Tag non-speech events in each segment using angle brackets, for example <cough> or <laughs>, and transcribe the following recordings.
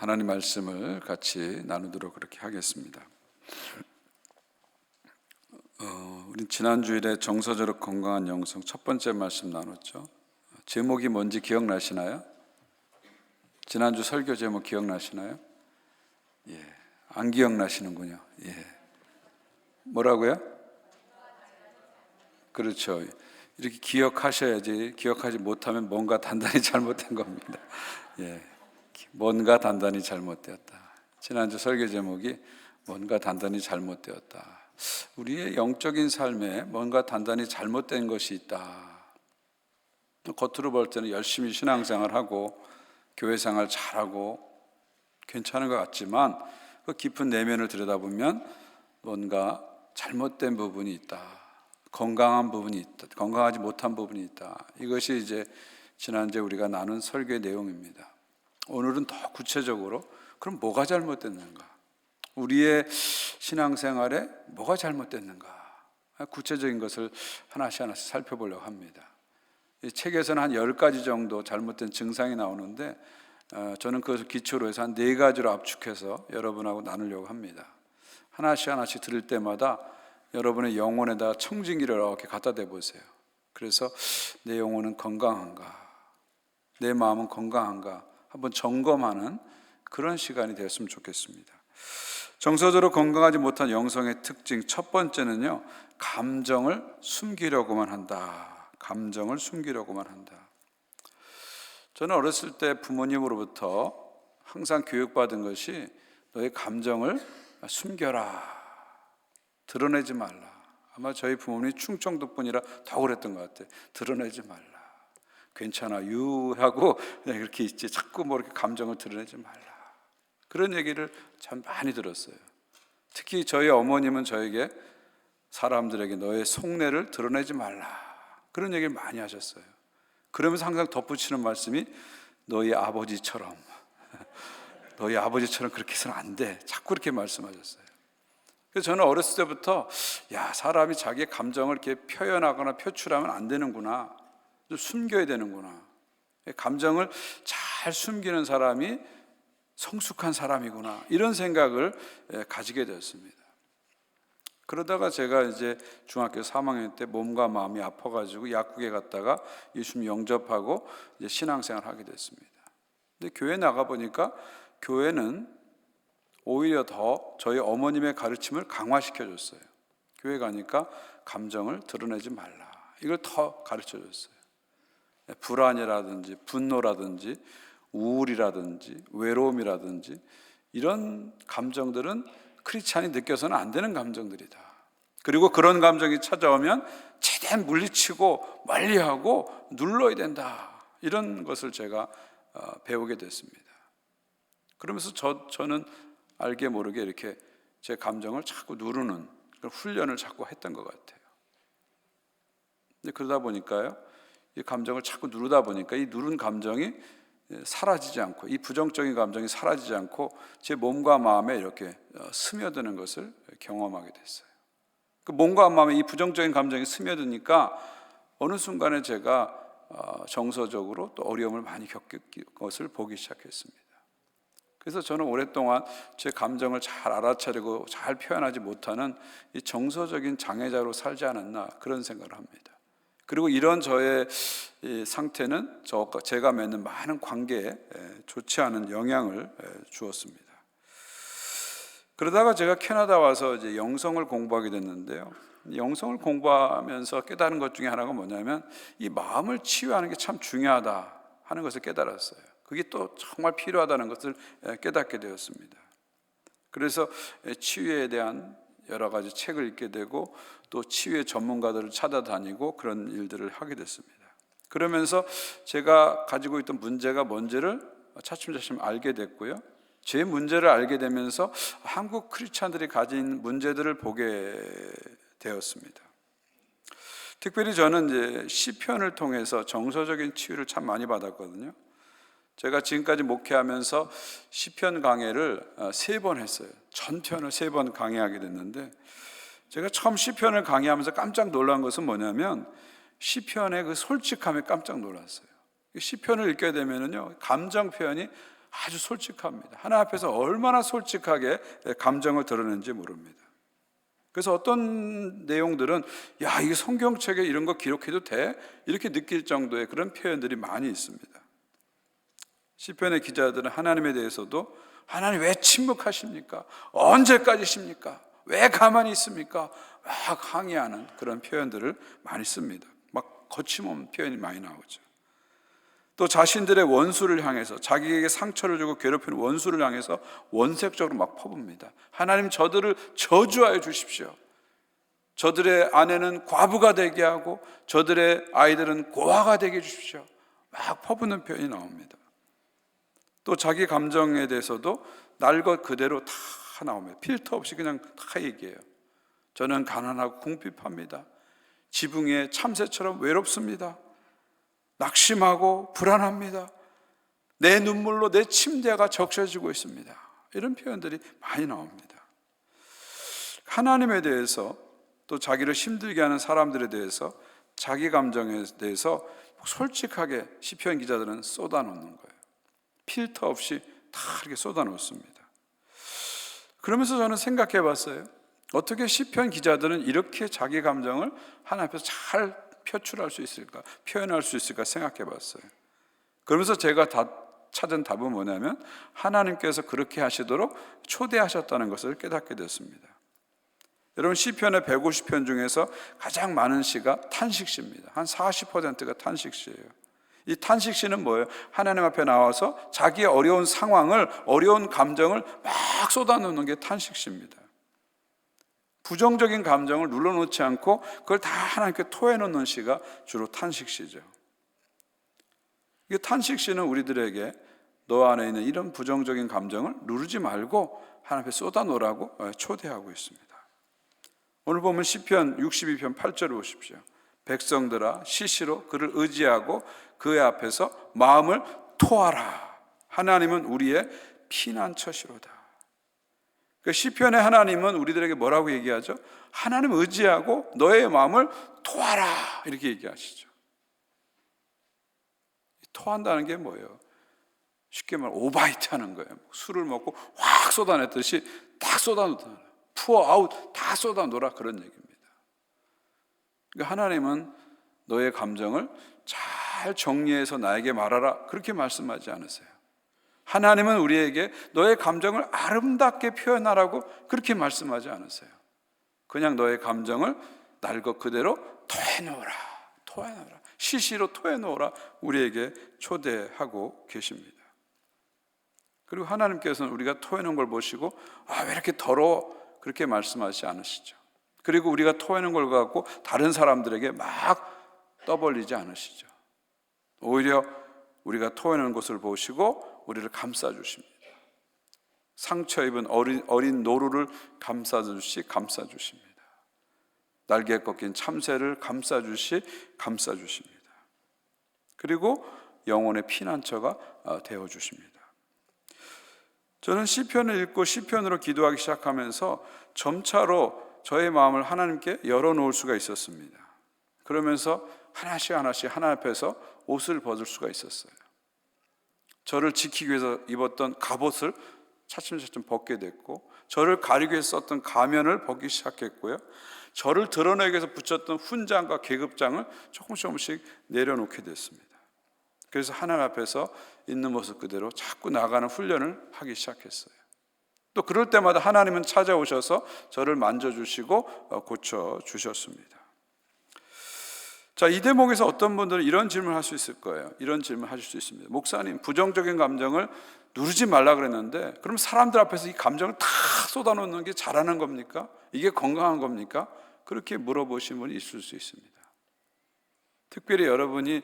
하나님 말씀을 같이 나누도록 그렇게 하겠습니다. 어, 우리 지난 주일에 정서적으로 건강한 영성 첫 번째 말씀 나눴죠. 제목이 뭔지 기억나시나요? 지난주 설교 제목 기억나시나요? 예, 안 기억나시는군요. 예, 뭐라고요? 그렇죠. 이렇게 기억하셔야지 기억하지 못하면 뭔가 단단히 <laughs> 잘못된 겁니다. 예, 뭔가 단단히 잘못되었다. 지난주 설교 제목이 뭔가 단단히 잘못되었다. 우리의 영적인 삶에 뭔가 단단히 잘못된 것이 있다. 겉으로 볼 때는 열심히 신앙생활 하고 교회생활 잘하고 괜찮은 것 같지만 그 깊은 내면을 들여다보면 뭔가 잘못된 부분이 있다. 건강한 부분이 있다. 건강하지 못한 부분이 있다. 이것이 이제 지난주에 우리가 나눈 설교의 내용입니다. 오늘은 더 구체적으로 그럼 뭐가 잘못됐는가? 우리의 신앙생활에 뭐가 잘못됐는가? 구체적인 것을 하나씩 하나씩 살펴보려고 합니다. 이 책에서는 한 10가지 정도 잘못된 증상이 나오는데 어, 저는 그것을 기초로 해서 한 네 가지로 압축해서 여러분하고 나누려고 합니다. 하나씩 하나씩 들을 때마다 여러분의 영혼에다 청진기를 이렇게 갖다 대 보세요. 그래서 내 영혼은 건강한가? 내 마음은 건강한가? 한번 점검하는 그런 시간이 되었으면 좋겠습니다. 정서적으로 건강하지 못한 영성의 특징 첫 번째는요, 감정을 숨기려고만 한다. 감정을 숨기려고만 한다. 저는 어렸을 때 부모님으로부터 항상 교육받은 것이 너의 감정을 숨겨라. 드러내지 말라. 아마 저희 부모님이 충청도 분이라 더 그랬던 것 같아요. 드러내지 말라. 괜찮아. 유하고 이렇게 있지. 자꾸 뭐 이렇게 감정을 드러내지 말라. 그런 얘기를 참 많이 들었어요. 특히 저희 어머님은 저에게 사람들에게 너의 속내를 드러내지 말라. 그런 얘기를 많이 하셨어요. 그러면서 항상 덧붙이는 말씀이 너희 아버지처럼 <laughs> 너희 아버지처럼 그렇게 해서는 안 돼. 자꾸 그렇게 말씀하셨어요. 그래서 저는 어렸을 때부터 야 사람이 자기의 감정을 이렇게 표현하거나 표출하면 안 되는구나. 좀 숨겨야 되는구나. 감정을 잘 숨기는 사람이 성숙한 사람이구나. 이런 생각을 가지게 되었습니다. 그러다가 제가 이제 중학교 3학년 때 몸과 마음이 아파가지고 약국에 갔다가 예수님 영접하고 이제 신앙생활 하게 됐습니다. 근데 교회 나가 보니까 교회는 오히려 더 저희 어머님의 가르침을 강화시켜 줬어요. 교회 가니까 감정을 드러내지 말라. 이걸 더 가르쳐 줬어요. 불안이라든지 분노라든지 우울이라든지 외로움이라든지 이런 감정들은 크리스찬이 느껴서는 안 되는 감정들이다. 그리고 그런 감정이 찾아오면 최대한 물리치고 멀리하고 눌러야 된다. 이런 것을 제가 어, 배우게 됐습니다. 그러면서 저, 저는 알게 모르게 이렇게 제 감정을 자꾸 누르는 훈련을 자꾸 했던 것 같아요. 그러다 보니까요, 이 감정을 자꾸 누르다 보니까 이 누른 감정이 사라지지 않고 이 부정적인 감정이 사라지지 않고 제 몸과 마음에 이렇게 어, 스며드는 것을 경험하게 됐어요. 그 몸과 마음에 이 부정적인 감정이 스며드니까 어느 순간에 제가 어, 정서적으로 또 어려움을 많이 겪을 것을 보기 시작했습니다. 그래서 저는 오랫동안 제 감정을 잘 알아차리고 잘 표현하지 못하는 이 정서적인 장애자로 살지 않았나 그런 생각을 합니다. 그리고 이런 저의 상태는 저 제가 맺는 많은 관계에 좋지 않은 영향을 주었습니다. 그러다가 제가 캐나다 와서 이제 영성을 공부하게 됐는데요. 영성을 공부하면서 깨달은 것 중에 하나가 뭐냐면 이 마음을 치유하는 게 참 중요하다 하는 것을 깨달았어요. 그게 또 정말 필요하다는 것을 깨닫게 되었습니다. 그래서 치유에 대한 여러 가지 책을 읽게 되고 또 치유의 전문가들을 찾아다니고 그런 일들을 하게 됐습니다. 그러면서 제가 가지고 있던 문제가 뭔지를 차츰차츰 알게 됐고요. 제 문제를 알게 되면서 한국 크리스찬들이 가진 문제들을 보게 되었습니다. 특별히 저는 이제 시편을 통해서 정서적인 치유를 참 많이 받았거든요. 제가 지금까지 목회하면서 시편 강해를 어, 세번 했어요. 전편을 세 번 강해하게 됐는데 제가 처음 시편을 강해하면서 깜짝 놀란 것은 뭐냐면 시편의 그 솔직함에 깜짝 놀랐어요. 시편을 읽게 되면은요 감정 표현이 아주 솔직합니다. 하나님 앞에서 얼마나 솔직하게 감정을 드러내는지 모릅니다. 그래서 어떤 내용들은 야, 이게 성경책에 이런 거 기록해도 돼? 이렇게 느낄 정도의 그런 표현들이 많이 있습니다. 시편의 기자들은 하나님에 대해서도 하나님 왜 침묵하십니까? 언제까지십니까? 왜 가만히 있습니까? 막 항의하는 그런 표현들을 많이 씁니다. 막 거침없는 표현이 많이 나오죠. 또 자신들의 원수를 향해서 자기에게 상처를 주고 괴롭히는 원수를 향해서 원색적으로 막 퍼붓니다. 하나님 저들을 저주하여 주십시오. 저들의 아내는 과부가 되게 하고 저들의 아이들은 고아가 되게 해 주십시오. 막 퍼붓는 표현이 나옵니다. 또 자기 감정에 대해서도 날 것 그대로 다 나옵니다. 필터 없이 그냥 다 얘기해요. 저는 가난하고 궁핍합니다. 지붕에 참새처럼 외롭습니다. 낙심하고 불안합니다. 내 눈물로 내 침대가 적셔지고 있습니다. 이런 표현들이 많이 나옵니다. 하나님에 대해서 또 자기를 힘들게 하는 사람들에 대해서 자기 감정에 대해서 솔직하게 시편 기자들은 쏟아놓는 거예요. 필터 없이 다 이렇게 쏟아놓습니다. 그러면서 저는 생각해 봤어요. 어떻게 시편 기자들은 이렇게 자기 감정을 하나님 앞에서 잘 표출할 수 있을까? 표현할 수 있을까 생각해 봤어요. 그러면서 제가 다 찾은 답은 뭐냐면 하나님께서 그렇게 하시도록 초대하셨다는 것을 깨닫게 됐습니다. 여러분 시편의 150편 중에서 가장 많은 시가 탄식시입니다. 한 40%가 탄식시예요. 이 탄식시는 뭐예요? 하나님 앞에 나와서 자기의 어려운 상황을 어려운 감정을 막 쏟아놓는 게 탄식시입니다. 부정적인 감정을 눌러놓지 않고 그걸 다 하나님께 토해놓는 시가 주로 탄식시죠. 이 탄식시는 우리들에게 너 안에 있는 이런 부정적인 감정을 누르지 말고 하나님 앞에 쏟아놓으라고 어, 초대하고 있습니다. 오늘 보면 시편 62편 8절을 보십시오. 백성들아 시시로 그를 의지하고 그의 앞에서 마음을 토하라. 하나님은 우리의 피난처시로다. 그 시편의 하나님은 우리들에게 뭐라고 얘기하죠? 하나님 의지하고 너의 마음을 토하라 이렇게 얘기하시죠. 토한다는 게 뭐예요? 쉽게 말해 오바이트 하는 거예요. 술을 먹고 확 쏟아냈듯이 다 쏟아놓다. 푸어 아웃 다 쏟아놓으라 그런 얘기입니다. 그러니까 하나님은 너의 감정을 잘 정리해서 나에게 말하라 그렇게 말씀하지 않으세요. 하나님은 우리에게 너의 감정을 아름답게 표현하라고 그렇게 말씀하지 않으세요. 그냥 너의 감정을 날 것 그대로 토해놓으라, 토해놓으라, 시시로 토해놓으라 우리에게 초대하고 계십니다. 그리고 하나님께서는 우리가 토해놓은 걸 보시고 아, 왜 이렇게 더러워? 그렇게 말씀하지 않으시죠. 그리고 우리가 토해놓은 걸 갖고 다른 사람들에게 막 떠벌리지 않으시죠. 오히려 우리가 토해놓은 것을 보시고 우리를 감싸 주십니다. 상처 입은 어린, 어린 노루를 감싸 주시 감싸 주십니다. 날개 꺾인 참새를 감싸 주시 감싸 주십니다. 그리고 영혼의 피난처가 어, 되어 주십니다. 저는 시편을 읽고 시편으로 기도하기 시작하면서 점차로 저의 마음을 하나님께 열어놓을 수가 있었습니다. 그러면서 하나씩 하나씩 하나 앞에서 옷을 벗을 수가 있었어요. 저를 지키기 위해서 입었던 갑옷을 차츰차츰 벗게 됐고, 저를 가리기 위해서 썼던 가면을 벗기 시작했고요. 저를 드러내기 위해서 붙였던 훈장과 계급장을 조금씩 조금씩 내려놓게 됐습니다. 그래서 하나님 앞에서 있는 모습 그대로 자꾸 나가는 훈련을 하기 시작했어요. 또 그럴 때마다 하나님은 찾아오셔서 저를 만져주시고 어, 고쳐주셨습니다. 자, 이 대목에서 어떤 분들은 이런 질문을 할 수 있을 거예요. 이런 질문 을 하실 수 있습니다. 목사님, 부정적인 감정을 누르지 말라 그랬는데, 그럼 사람들 앞에서 이 감정을 다 쏟아놓는 게 잘하는 겁니까? 이게 건강한 겁니까? 그렇게 물어보신 분이 있을 수 있습니다. 특별히 여러분이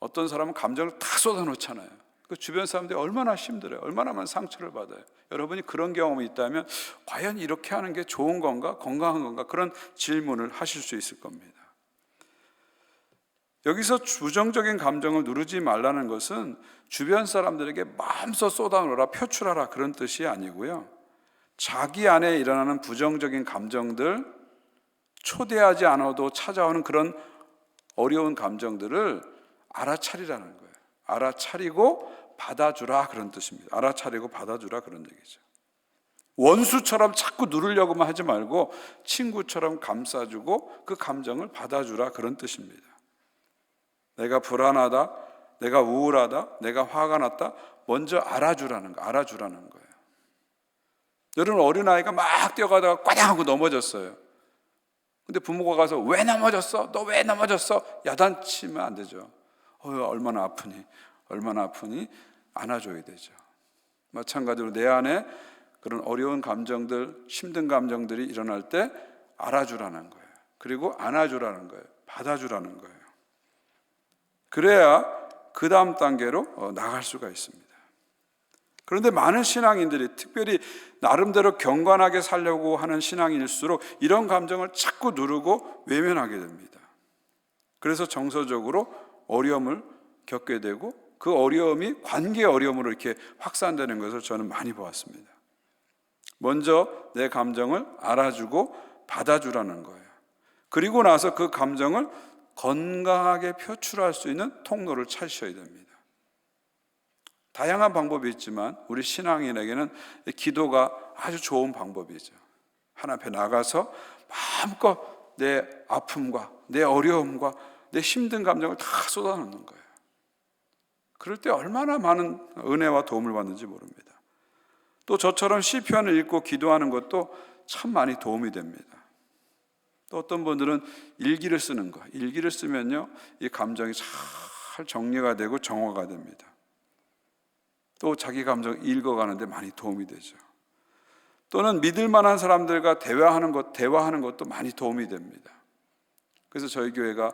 어떤 사람은 감정을 다 쏟아놓잖아요. 그 주변 사람들이 얼마나 힘들어요. 얼마나 많은 상처를 받아요. 여러분이 그런 경험이 있다면 과연 이렇게 하는 게 좋은 건가? 건강한 건가? 그런 질문을 하실 수 있을 겁니다. 여기서 부정적인 감정을 누르지 말라는 것은 주변 사람들에게 마음껏 쏟아놓으라, 표출하라 그런 뜻이 아니고요. 자기 안에 일어나는 부정적인 감정들, 초대하지 않아도 찾아오는 그런 어려운 감정들을 알아차리라는 거예요. 알아차리고 받아주라 그런 뜻입니다. 알아차리고 받아주라 그런 얘기죠. 원수처럼 자꾸 누르려고만 하지 말고 친구처럼 감싸주고 그 감정을 받아주라 그런 뜻입니다. 내가 불안하다, 내가 우울하다, 내가 화가 났다, 먼저 알아주라는 거, 알아주라는 거예요. 여러분 어린아이가 막 뛰어가다가 꽈당 하고 넘어졌어요. 근데 부모가 가서 왜 넘어졌어? 너 왜 넘어졌어? 야단치면 안 되죠. 어, 얼마나 아프니? 얼마나 아프니? 안아줘야 되죠. 마찬가지로 내 안에 그런 어려운 감정들, 힘든 감정들이 일어날 때 알아주라는 거예요. 그리고 안아주라는 거예요. 받아주라는 거예요. 그래야 그 다음 단계로 어, 나갈 수가 있습니다. 그런데 많은 신앙인들이 특별히 나름대로 경건하게 살려고 하는 신앙인일수록 이런 감정을 자꾸 누르고 외면하게 됩니다. 그래서 정서적으로 어려움을 겪게 되고 그 어려움이 관계 어려움으로 이렇게 확산되는 것을 저는 많이 보았습니다. 먼저 내 감정을 알아주고 받아주라는 거예요. 그리고 나서 그 감정을 건강하게 표출할 수 있는 통로를 찾으셔야 됩니다. 다양한 방법이 있지만 우리 신앙인에게는 기도가 아주 좋은 방법이죠. 하나님 앞에 나가서 마음껏 내 아픔과 내 어려움과 내 힘든 감정을 다 쏟아놓는 거예요. 그럴 때 얼마나 많은 은혜와 도움을 받는지 모릅니다. 또 저처럼 시편을 읽고 기도하는 것도 참 많이 도움이 됩니다. 또 어떤 분들은 일기를 쓰는 거, 일기를 쓰면요, 이 감정이 잘 정리가 되고 정화가 됩니다. 또 자기 감정 읽어가는데 많이 도움이 되죠. 또는 믿을 만한 사람들과 대화하는 것, 대화하는 것도 많이 도움이 됩니다. 그래서 저희 교회가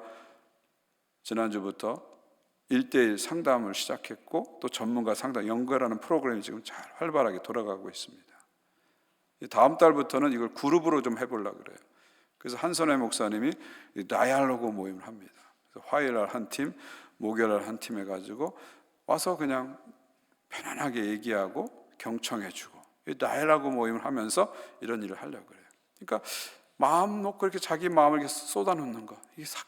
지난주부터 1대1 상담을 시작했고 또 전문가 상담 연결하는 프로그램이 지금 잘 활발하게 돌아가고 있습니다. 다음 달부터는 이걸 그룹으로 좀 해보려고 그래요. 그래서 한선혜 목사님이 다이알로그 모임을 합니다. 화요일 날한 팀, 목요일 날한 팀 해가지고 와서 그냥 편안하게 얘기하고 경청해주고 다이알로그 모임을 하면서 이런 일을 하려고 그래요. 그러니까 마음 놓고 이렇게 자기 마음을 이렇게 쏟아놓는 것,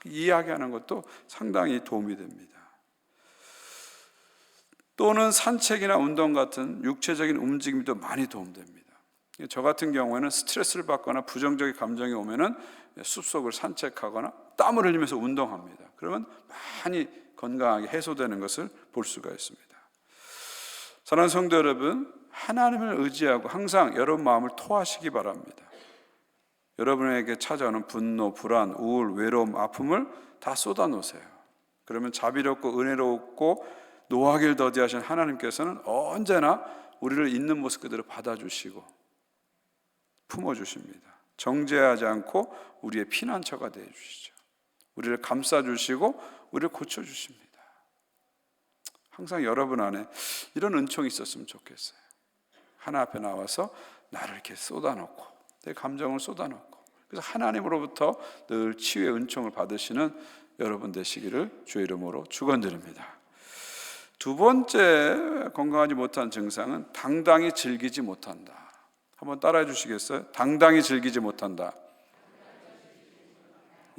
이야기하는 것도 상당히 도움이 됩니다. 또는 산책이나 운동 같은 육체적인 움직임도 많이 도움됩니다. 저 같은 경우에는 스트레스를 받거나 부정적인 감정이 오면은 숲속을 산책하거나 땀을 흘리면서 운동합니다. 그러면 많이 건강하게 해소되는 것을 볼 수가 있습니다. 사랑하는 성도 여러분, 하나님을 의지하고 항상 여러분 마음을 토하시기 바랍니다. 여러분에게 찾아오는 분노, 불안, 우울, 외로움, 아픔을 다 쏟아놓으세요. 그러면 자비롭고 은혜롭고 노하기를 더디하신 하나님께서는 언제나 우리를 있는 모습 그대로 받아주시고 품어주십니다. 정죄하지 않고 우리의 피난처가 되어 주시죠. 우리를 감싸 주시고 우리를 고쳐 주십니다. 항상 여러분 안에 이런 은총이 있었으면 좋겠어요. 하나 앞에 나와서 나를 이렇게 쏟아놓고 내 감정을 쏟아놓고 그래서 하나님으로부터 늘 치유의 은총을 받으시는 여러분 되시기를 주의 이름으로 축원드립니다. 두 번째 건강하지 못한 증상은 당당히 즐기지 못한다. 한번 따라해 주시겠어요? 당당히 즐기지 못한다.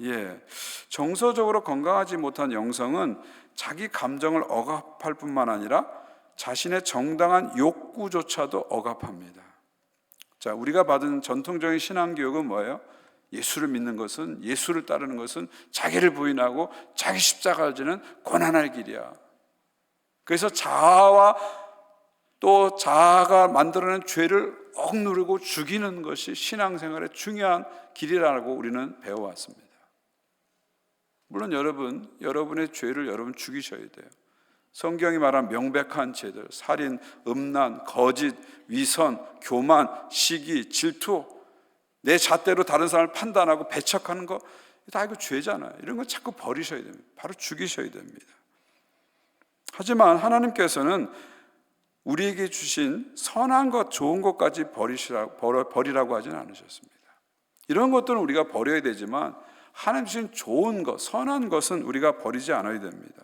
예. 정서적으로 건강하지 못한 영성은 자기 감정을 억압할 뿐만 아니라 자신의 정당한 욕구조차도 억압합니다. 자, 우리가 받은 전통적인 신앙 교육은 뭐예요? 예수를 믿는 것은 예수를 따르는 것은 자기를 부인하고 자기 십자가를 지는 고난할 길이야. 그래서 자아와 또 자아가 만들어낸 죄를 억누르고 죽이는 것이 신앙생활의 중요한 길이라고 우리는 배워왔습니다. 물론 여러분, 여러분의 죄를 여러분 죽이셔야 돼요. 성경이 말한 명백한 죄들, 살인, 음란, 거짓, 위선, 교만, 시기, 질투, 내 잣대로 다른 사람을 판단하고 배척하는 거, 다 이거 죄잖아요. 이런 거 자꾸 버리셔야 됩니다. 바로 죽이셔야 됩니다. 하지만 하나님께서는 우리에게 주신 선한 것, 좋은 것까지 버리시라고, 버리라고 하지는 않으셨습니다. 이런 것들은 우리가 버려야 되지만 하나님 주신 좋은 것, 선한 것은 우리가 버리지 않아야 됩니다.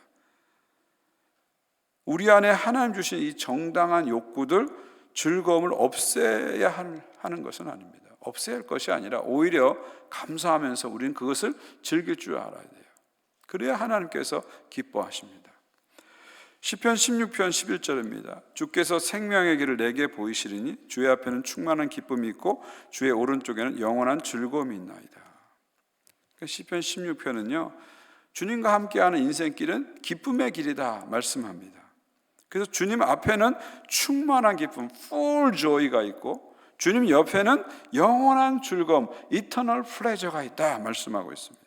우리 안에 하나님 주신 이 정당한 욕구들, 즐거움을 없애야 하는 것은 아닙니다. 없애야 할 것이 아니라 오히려 감사하면서 우리는 그것을 즐길 줄 알아야 돼요. 그래야 하나님께서 기뻐하십니다. 시편 16편 11절입니다. 주께서 생명의 길을 내게 보이시리니 주의 앞에는 충만한 기쁨이 있고 주의 오른쪽에는 영원한 즐거움이 있나이다. 그러니까 시편 16편은요. 주님과 함께하는 인생길은 기쁨의 길이다 말씀합니다. 그래서 주님 앞에는 충만한 기쁨, full joy가 있고 주님 옆에는 영원한 즐거움, eternal pleasure가 있다 말씀하고 있습니다.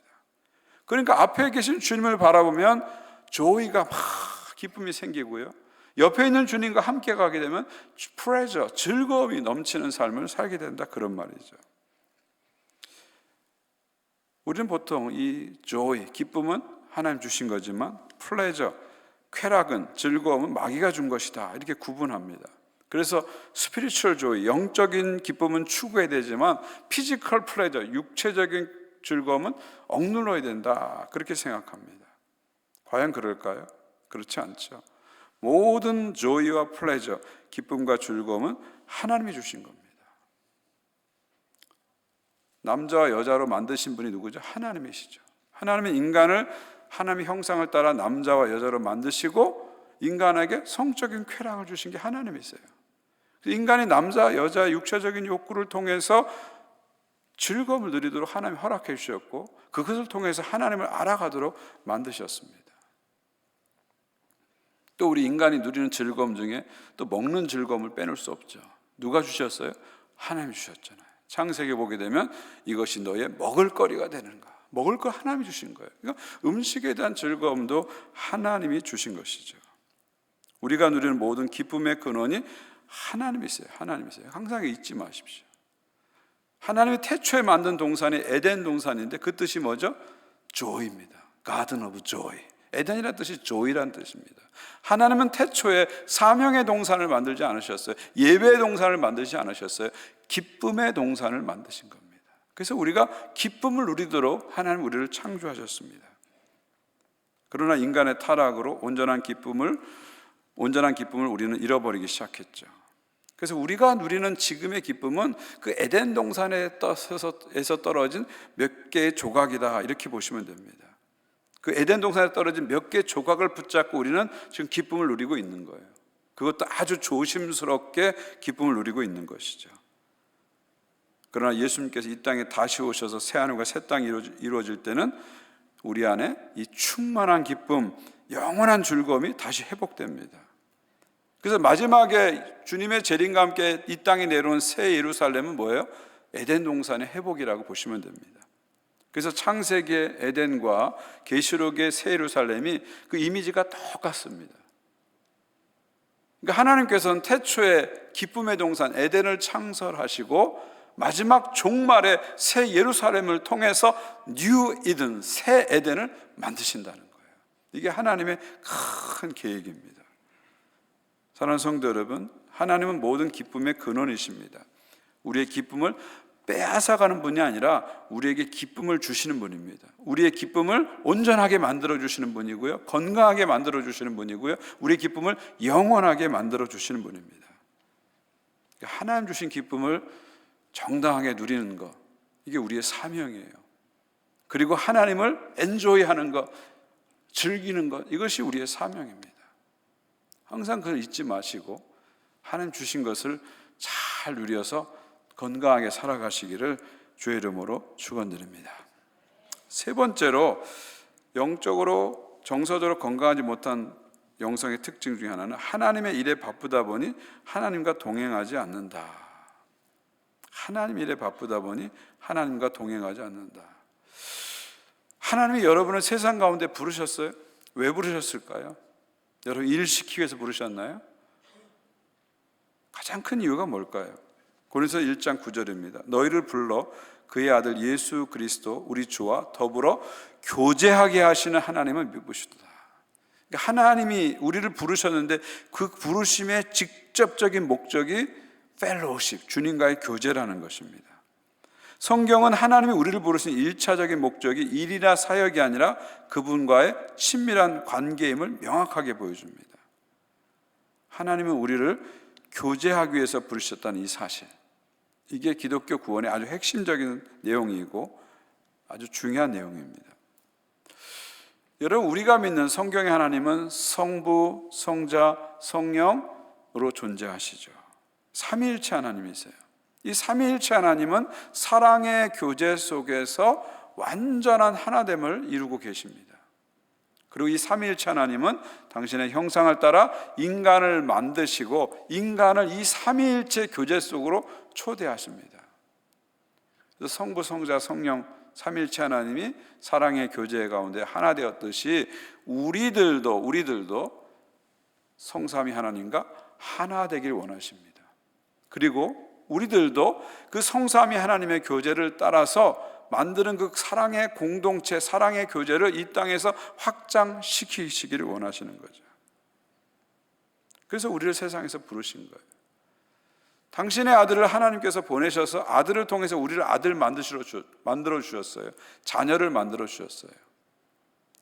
그러니까 앞에 계신 주님을 바라보면 joy가 막 기쁨이 생기고요. 옆에 있는 주님과 함께 가게 되면 pleasure, 즐거움이 넘치는 삶을 살게 된다 그런 말이죠. 우리는 보통 이 joy, 기쁨은 하나님 주신 거지만 pleasure, 쾌락은 즐거움은 마귀가 준 것이다 이렇게 구분합니다. 그래서 스피리추얼 조이 영적인 기쁨은 추구해야 되지만 피지컬 플레저 육체적인 즐거움은 억눌러야 된다 그렇게 생각합니다. 과연 그럴까요? 그렇지 않죠. 모든 조이와 플레저 기쁨과 즐거움은 하나님이 주신 겁니다. 남자와 여자로 만드신 분이 누구죠? 하나님이시죠. 하나님은 인간을 하나님의 형상을 따라 남자와 여자로 만드시고 인간에게 성적인 쾌락을 주신 게 하나님이세요. 인간이 남자, 여자 육체적인 욕구를 통해서 즐거움을 누리도록 하나님이 허락해 주셨고 그것을 통해서 하나님을 알아가도록 만드셨습니다. 또 우리 인간이 누리는 즐거움 중에 또 먹는 즐거움을 빼놓을 수 없죠. 누가 주셨어요? 하나님이 주셨잖아요. 창세기 보게 되면 이것이 너의 먹을 거리가 되는가. 먹을 거 하나님이 주신 거예요. 그러니까 음식에 대한 즐거움도 하나님이 주신 것이죠. 우리가 누리는 모든 기쁨의 근원이 하나님이세요. 하나님이세요. 항상 잊지 마십시오. 하나님이 태초에 만든 동산이 에덴 동산인데 그 뜻이 뭐죠? joy입니다. garden of joy. 에덴이라는 뜻이 joy란 뜻입니다. 하나님은 태초에 사명의 동산을 만들지 않으셨어요. 예배의 동산을 만들지 않으셨어요. 기쁨의 동산을 만드신 겁니다. 그래서 우리가 기쁨을 누리도록 하나님 우리를 창조하셨습니다. 그러나 인간의 타락으로 온전한 기쁨을 온전한 기쁨을 우리는 잃어버리기 시작했죠. 그래서 우리가 누리는 지금의 기쁨은 그 에덴 동산에서 떨어진 몇 개의 조각이다 이렇게 보시면 됩니다. 그 에덴 동산에 떨어진 몇 개의 조각을 붙잡고 우리는 지금 기쁨을 누리고 있는 거예요. 그것도 아주 조심스럽게 기쁨을 누리고 있는 것이죠. 그러나 예수님께서 이 땅에 다시 오셔서 새 하늘과 새 땅이 이루어질 때는 우리 안에 이 충만한 기쁨, 영원한 즐거움이 다시 회복됩니다. 그래서 마지막에 주님의 재림과 함께 이 땅에 내려온 새 예루살렘은 뭐예요? 에덴 동산의 회복이라고 보시면 됩니다. 그래서 창세기의 에덴과 계시록의 새 예루살렘이 그 이미지가 똑같습니다. 그러니까 하나님께서는 태초에 기쁨의 동산 에덴을 창설하시고 마지막 종말의 새 예루살렘을 통해서 뉴 이든 새 에덴을 만드신다는 거예요. 이게 하나님의 큰 계획입니다. 사랑하는 성도 여러분, 하나님은 모든 기쁨의 근원이십니다. 우리의 기쁨을 빼앗아가는 분이 아니라 우리에게 기쁨을 주시는 분입니다. 우리의 기쁨을 온전하게 만들어 주시는 분이고요. 건강하게 만들어 주시는 분이고요. 우리의 기쁨을 영원하게 만들어 주시는 분입니다. 하나님 주신 기쁨을 정당하게 누리는 것, 이게 우리의 사명이에요. 그리고 하나님을 엔조이 하는 것, 즐기는 것, 이것이 우리의 사명입니다. 항상 그걸 잊지 마시고 하나님 주신 것을 잘 누려서 건강하게 살아가시기를 주의 이름으로 축원드립니다. 세 번째로 영적으로 정서적으로 건강하지 못한 영성의 특징 중에 하나는 하나님의 일에 바쁘다 보니 하나님과 동행하지 않는다. 하나님 일에 바쁘다 보니 하나님과 동행하지 않는다. 하나님이 여러분을 세상 가운데 부르셨어요? 왜 부르셨을까요? 여러분 일 시키기 위해서 부르셨나요? 가장 큰 이유가 뭘까요? 고린서 1장 9절입니다. 너희를 불러 그의 아들 예수 그리스도 우리 주와 더불어 교제하게 하시는 하나님을 믿으시도다. 그러니까 하나님이 우리를 부르셨는데 그 부르심의 직접적인 목적이 펠로우십, 주님과의 교제라는 것입니다. 성경은 하나님이 우리를 부르신 일차적인 목적이 일이나 사역이 아니라 그분과의 친밀한 관계임을 명확하게 보여줍니다. 하나님은 우리를 교제하기 위해서 부르셨다는 이 사실. 이게 기독교 구원의 아주 핵심적인 내용이고 아주 중요한 내용입니다. 여러분 우리가 믿는 성경의 하나님은 성부, 성자, 성령으로 존재하시죠. 삼위일체 하나님이세요. 이 삼위일체 하나님은 사랑의 교제 속에서 완전한 하나됨을 이루고 계십니다. 그리고 이 삼위일체 하나님은 당신의 형상을 따라 인간을 만드시고 인간을 이 삼위일체 교제 속으로 초대하십니다. 성부, 성자, 성령 삼일체 하나님이 사랑의 교제 가운데 하나 되었듯이 우리들도 우리들도 성삼위 하나님과 하나 되길 원하십니다. 그리고 우리들도 그 성삼위 하나님의 교제를 따라서 만드는 그 사랑의 공동체, 사랑의 교제를 이 땅에서 확장시키시기를 원하시는 거죠. 그래서 우리를 세상에서 부르신 거예요. 당신의 아들을 하나님께서 보내셔서 아들을 통해서 우리를 아들 만들어 주셨어요. 자녀를 만들어 주셨어요.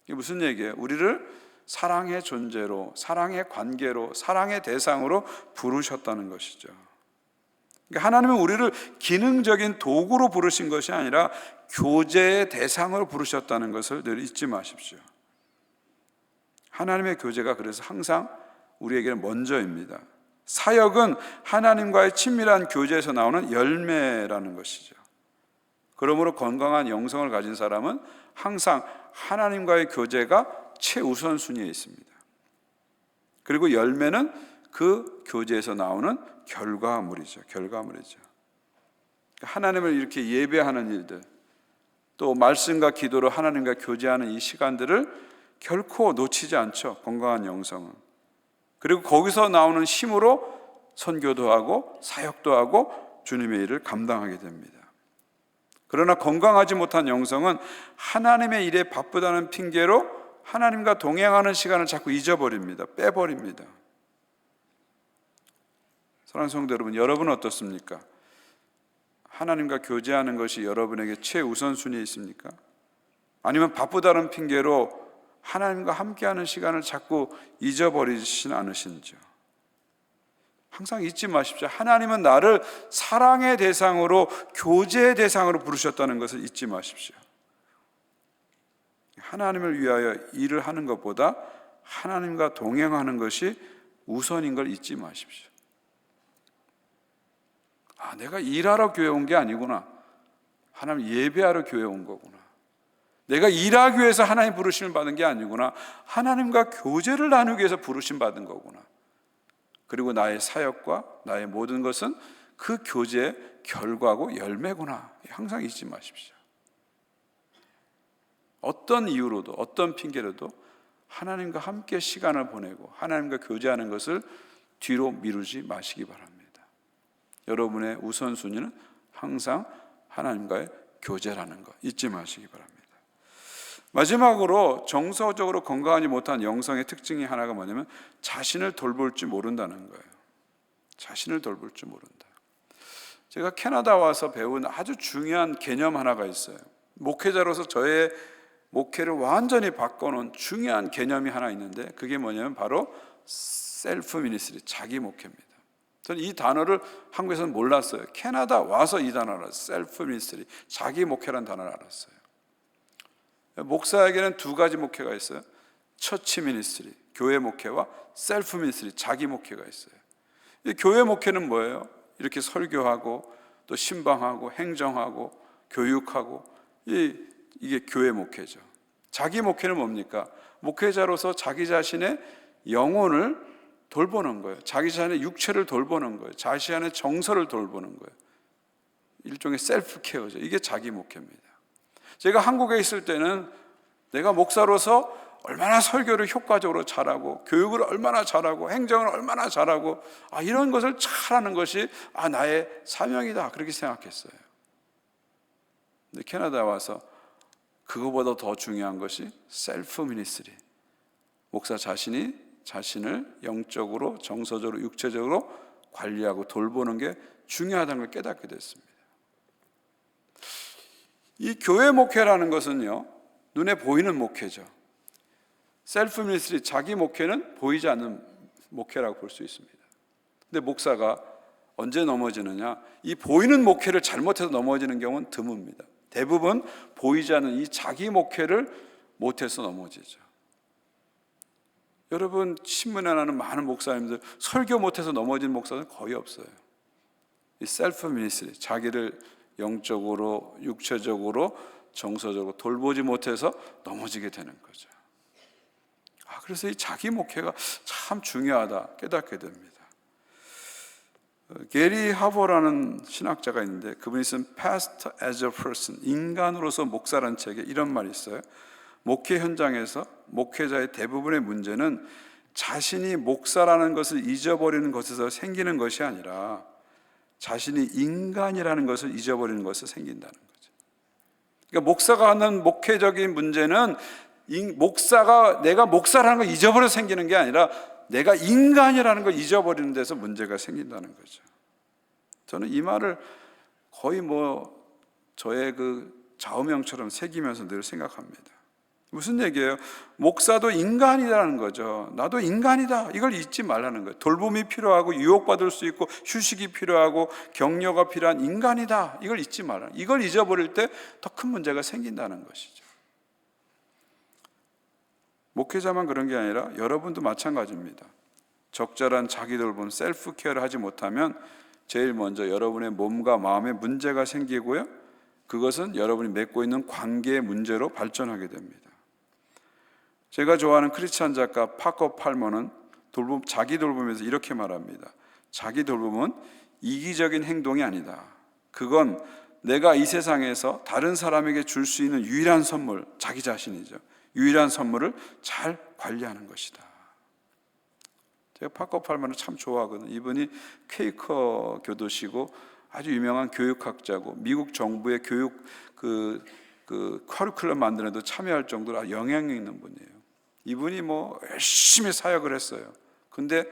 이게 무슨 얘기예요? 우리를 사랑의 존재로, 사랑의 관계로, 사랑의 대상으로 부르셨다는 것이죠. 그러니까 하나님은 우리를 기능적인 도구로 부르신 것이 아니라 교제의 대상으로 부르셨다는 것을 늘 잊지 마십시오. 하나님의 교제가 그래서 항상 우리에게는 먼저입니다. 사역은 하나님과의 친밀한 교제에서 나오는 열매라는 것이죠. 그러므로 건강한 영성을 가진 사람은 항상 하나님과의 교제가 최우선순위에 있습니다. 그리고 열매는 그 교제에서 나오는 결과물이죠. 결과물이죠. 하나님을 이렇게 예배하는 일들, 또 말씀과 기도로 하나님과 교제하는 이 시간들을 결코 놓치지 않죠. 건강한 영성은. 그리고 거기서 나오는 힘으로 선교도 하고 사역도 하고 주님의 일을 감당하게 됩니다. 그러나 건강하지 못한 영성은 하나님의 일에 바쁘다는 핑계로 하나님과 동행하는 시간을 자꾸 잊어버립니다. 빼버립니다. 사랑하는 성도 여러분, 여러분은 어떻습니까? 하나님과 교제하는 것이 여러분에게 최우선순위에 있습니까? 아니면 바쁘다는 핑계로 하나님과 함께하는 시간을 자꾸 잊어버리진 않으신지요? 항상 잊지 마십시오. 하나님은 나를 사랑의 대상으로 교제의 대상으로 부르셨다는 것을 잊지 마십시오. 하나님을 위하여 일을 하는 것보다 하나님과 동행하는 것이 우선인 걸 잊지 마십시오. 아, 내가 일하러 교회 온 게 아니구나. 하나님 예배하러 교회 온 거구나. 내가 일하기 위해서 하나님 부르심을 받은 게 아니구나. 하나님과 교제를 나누기 위해서 부르심 받은 거구나. 그리고 나의 사역과 나의 모든 것은 그 교제의 결과고 열매구나. 항상 잊지 마십시오. 어떤 이유로도 어떤 핑계로도 하나님과 함께 시간을 보내고 하나님과 교제하는 것을 뒤로 미루지 마시기 바랍니다. 여러분의 우선순위는 항상 하나님과의 교제라는 것 잊지 마시기 바랍니다. 마지막으로 정서적으로 건강하지 못한 영성의 특징이 하나가 뭐냐면 자신을 돌볼 줄 모른다는 거예요. 자신을 돌볼 줄 모른다. 제가 캐나다 와서 배운 아주 중요한 개념 하나가 있어요. 목회자로서 저의 목회를 완전히 바꿔놓은 중요한 개념이 하나 있는데 그게 뭐냐면 바로 셀프 미니스트리, 자기 목회입니다. 저는 이 단어를 한국에서는 몰랐어요. 캐나다 와서 이 단어를 셀프 미니스트리, 자기 목회란 단어를 알았어요. 목사에게는 두 가지 목회가 있어요. 처치 미니스트리, 교회 목회와 셀프 미니스트리, 자기 목회가 있어요. 이 교회 목회는 뭐예요? 이렇게 설교하고 또 신방하고 행정하고 교육하고 이, 이게 교회 목회죠. 자기 목회는 뭡니까? 목회자로서 자기 자신의 영혼을 돌보는 거예요. 자기 자신의 육체를 돌보는 거예요. 자신의 정서를 돌보는 거예요. 일종의 셀프 케어죠. 이게 자기 목회입니다. 제가 한국에 있을 때는 내가 목사로서 얼마나 설교를 효과적으로 잘하고 교육을 얼마나 잘하고 행정을 얼마나 잘하고 아 이런 것을 잘하는 것이 아 나의 사명이다 그렇게 생각했어요. 근데 캐나다 와서 그거보다 더 중요한 것이 셀프 미니스트리. 목사 자신이 자신을 영적으로 정서적으로 육체적으로 관리하고 돌보는 게 중요하다는 걸 깨닫게 됐습니다. 이 교회 목회라는 것은요, 눈에 보이는 목회죠. 셀프 미니스트리, 자기 목회는 보이지 않는 목회라고 볼 수 있습니다. 근데 목사가 언제 넘어지느냐? 이 보이는 목회를 잘못해서 넘어지는 경우는 드뭅니다. 대부분 보이지 않는 이 자기 목회를 못해서 넘어지죠. 여러분 신문에 나는 많은 목사님들 설교 못해서 넘어진 목사는 거의 없어요. 이 셀프 미니스트리 자기를 영적으로 육체적으로 정서적으로 돌보지 못해서 넘어지게 되는 거죠. 아 그래서 이 자기 목회가 참 중요하다 깨닫게 됩니다. 어, 게리 하버라는 신학자가 있는데 그분이 쓴 Pastor as a Person 인간으로서 목사라는 책에 이런 말이 있어요. 목회 현장에서 목회자의 대부분의 문제는 자신이 목사라는 것을 잊어버리는 것에서 생기는 것이 아니라 자신이 인간이라는 것을 잊어버리는 것에서 생긴다는 거죠. 그러니까 목사가 하는 목회적인 문제는 인- 목사가 내가 목사라는 걸 잊어버려 생기는 게 아니라 내가 인간이라는 걸 잊어버리는 데서 문제가 생긴다는 거죠. 저는 이 말을 거의 뭐 저의 그 좌우명처럼 새기면서 늘 생각합니다. 무슨 얘기예요? 목사도 인간이라는 거죠. 나도 인간이다. 이걸 잊지 말라는 거예요. 돌봄이 필요하고 유혹받을 수 있고 휴식이 필요하고 격려가 필요한 인간이다. 이걸 잊지 말라. 이걸 잊어버릴 때 더 큰 문제가 생긴다는 것이죠. 목회자만 그런 게 아니라 여러분도 마찬가지입니다. 적절한 자기 돌봄, 셀프 케어를 하지 못하면 제일 먼저 여러분의 몸과 마음에 문제가 생기고요. 그것은 여러분이 맺고 있는 관계의 문제로 발전하게 됩니다. 제가 좋아하는 크리스찬 작가 파커 팔머는 돌봄, 자기 돌봄에서 이렇게 말합니다. 자기 돌봄은 이기적인 행동이 아니다. 그건 내가 이 세상에서 다른 사람에게 줄 수 있는 유일한 선물, 자기 자신이죠. 유일한 선물을 잘 관리하는 것이다. 제가 파커 팔만을 참 좋아하거든요. 이분이 퀘이커 교도시고 아주 유명한 교육학자고 미국 정부의 교육 그, 그 커리큘럼 만드는데도 참여할 정도로 영향력 있는 분이에요. 이분이 뭐 열심히 사역을 했어요. 근데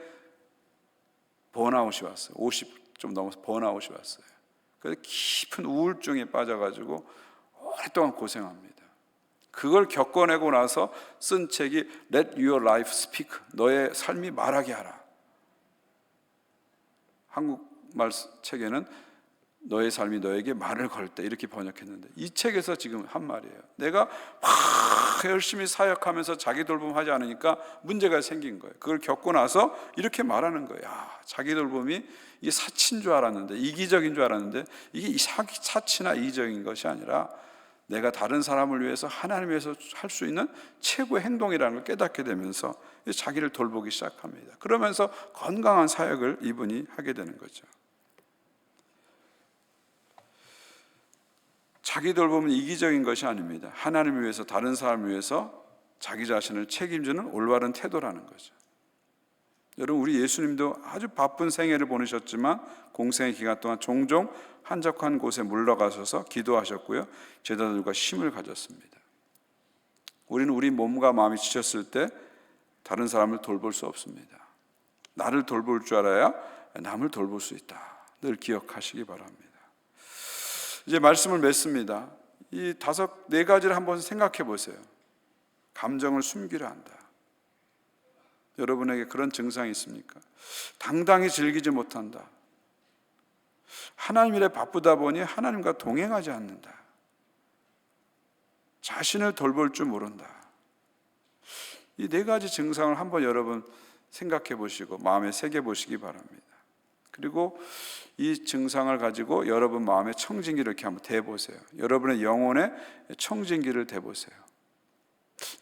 번아웃이 왔어요. 50 좀 넘어서 번아웃이 왔어요. 그래서 깊은 우울증에 빠져가지고 오랫동안 고생합니다. 그걸 겪어내고 나서 쓴 책이 Let Your Life Speak. 너의 삶이 말하게 하라. 한국말 책에는 너의 삶이 너에게 말을 걸 때 이렇게 번역했는데 이 책에서 지금 한 말이에요. 내가 막 열심히 사역하면서 자기 돌봄하지 않으니까 문제가 생긴 거예요. 그걸 겪고 나서 이렇게 말하는 거예요. 야, 자기 돌봄이 이 사치인 줄 알았는데 이기적인 줄 알았는데 이게 사치나 이기적인 것이 아니라 내가 다른 사람을 위해서 하나님 위해서 할 수 있는 최고의 행동이라는 걸 깨닫게 되면서 자기를 돌보기 시작합니다. 그러면서 건강한 사역을 이분이 하게 되는 거죠. 자기 돌봄은 이기적인 것이 아닙니다. 하나님을 위해서 다른 사람을 위해서 자기 자신을 책임지는 올바른 태도라는 거죠. 여러분 우리 예수님도 아주 바쁜 생애를 보내셨지만 공생의 기간 동안 종종 한적한 곳에 물러가셔서 기도하셨고요. 제자들과 쉼을 가졌습니다. 우리는 우리 몸과 마음이 지쳤을 때 다른 사람을 돌볼 수 없습니다. 나를 돌볼 줄 알아야 남을 돌볼 수 있다. 늘 기억하시기 바랍니다. 이제 말씀을 맺습니다. 이 다섯 네 가지를 한번 생각해 보세요. 감정을 숨기려 한다. 여러분에게 그런 증상이 있습니까? 당당히 즐기지 못한다. 하나님 일에 바쁘다 보니 하나님과 동행하지 않는다. 자신을 돌볼 줄 모른다. 이 네 가지 증상을 한번 여러분 생각해 보시고 마음에 새겨 보시기 바랍니다. 그리고 이 증상을 가지고 여러분 마음의 청진기를 이렇게 한번 대보세요. 여러분의 영혼의 청진기를 대보세요.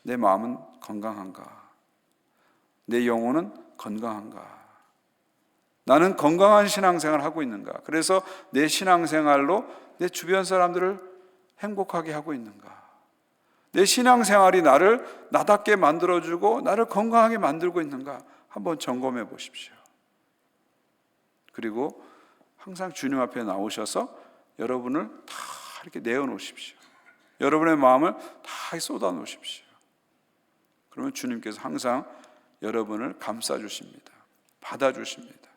내 마음은 건강한가? 내 영혼은 건강한가? 나는 건강한 신앙생활을 하고 있는가? 그래서 내 신앙생활로 내 주변 사람들을 행복하게 하고 있는가? 내 신앙생활이 나를 나답게 만들어주고 나를 건강하게 만들고 있는가? 한번 점검해 보십시오. 그리고 항상 주님 앞에 나오셔서 여러분을 다 이렇게 내어놓으십시오. 여러분의 마음을 다 쏟아 놓으십시오. 그러면 주님께서 항상 여러분을 감싸 주십니다. 받아 주십니다.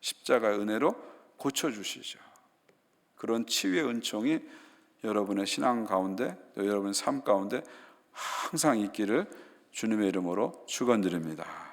십자가의 은혜로 고쳐 주시죠. 그런 치유의 은총이 여러분의 신앙 가운데, 또 여러분의 삶 가운데 항상 있기를 주님의 이름으로 축원드립니다.